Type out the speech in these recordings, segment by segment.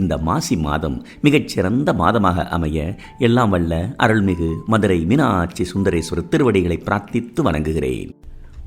இந்த மாசி மாதம் மிகச்சிறந்த மாதமாக அமைய எல்லாம் வல்ல அருள்மிகு மதுரை மீனாட்சி சுந்தரேஸ்வரர் திருவடிகளை பிரார்த்தித்து வணங்குகிறேன்.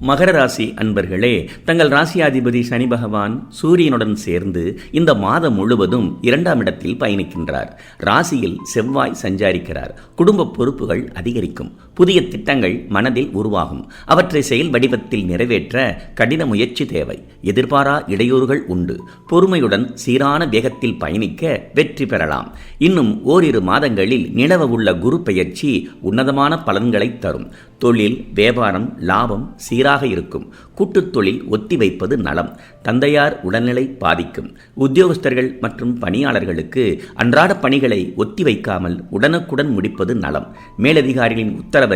மகர ராசி அன்பர்களே தங்கள் ராசியாதிபதி சனி பகவான் சூரியனுடன் சேர்ந்து இந்த மாதம் முழுவதும் இரண்டாம் இடத்தில் பயணிக்கின்றார். ராசியில் செவ்வாய் சஞ்சாரிக்கிறார். குடும்ப பொறுப்புகள் அதிகரிக்கும். புதிய திட்டங்கள் மனதில் உருவாகும். அவற்றை செயல் வடிவத்தில் நிறைவேற்ற கடின முயற்சி தேவை. எதிர்பாரா இடையூறுகள் உண்டு. பொறுமையுடன் சீரான வேகத்தில் பயணிக்க வெற்றி பெறலாம். இன்னும் ஓரிரு மாதங்களில் நிலவ உள்ள குரு பெயர்ச்சி உன்னதமான பலன்களை தரும். தொழில் வியாபாரம் லாபம் சீராக இருக்கும். கூட்டுத் தொழில் ஒத்தி வைப்பது நலம். தந்தையார் உடல்நிலை பாதிக்கும். உத்தியோகஸ்தர்கள் மற்றும் பணியாளர்களுக்கு அன்றாட பணிகளை ஒத்தி வைக்காமல் உடனுக்குடன் முடிப்பது நலம். மேலதிகாரிகளின் உத்தரவு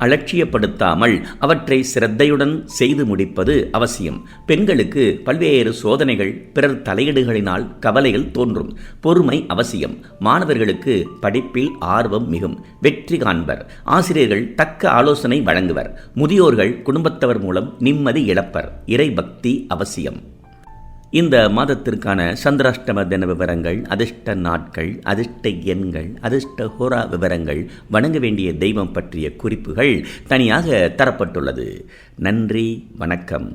அலட்சியப்படுத்தாமல் அவற்றை சிரத்தையுடன் செய்து முடிப்பது அவசியம். பெண்களுக்கு பல்வேறு சோதனைகள் பிறர் தலையீடுகளினால் கவலைகள் தோன்றும். பொறுமை அவசியம். மாணவர்களுக்கு படிப்பில் ஆர்வம் மிகும். வெற்றி காண்பர். ஆசிரியர்கள் தக்க ஆலோசனை வழங்குவர். முதியோர்கள் குடும்பத்தவர் மூலம் நிம்மதி இழப்பர். இறை பக்தி அவசியம். இந்த மாதத்திற்கான சந்திராஷ்டம தின விவரங்கள் அதிர்ஷ்ட நாட்கள் அதிர்ஷ்ட எண்கள் அதிர்ஷ்ட ஹோரா விவரங்கள் வணங்க வேண்டிய தெய்வம் பற்றிய குறிப்புகள் தனியாக தரப்பட்டுள்ளது. நன்றி வணக்கம்.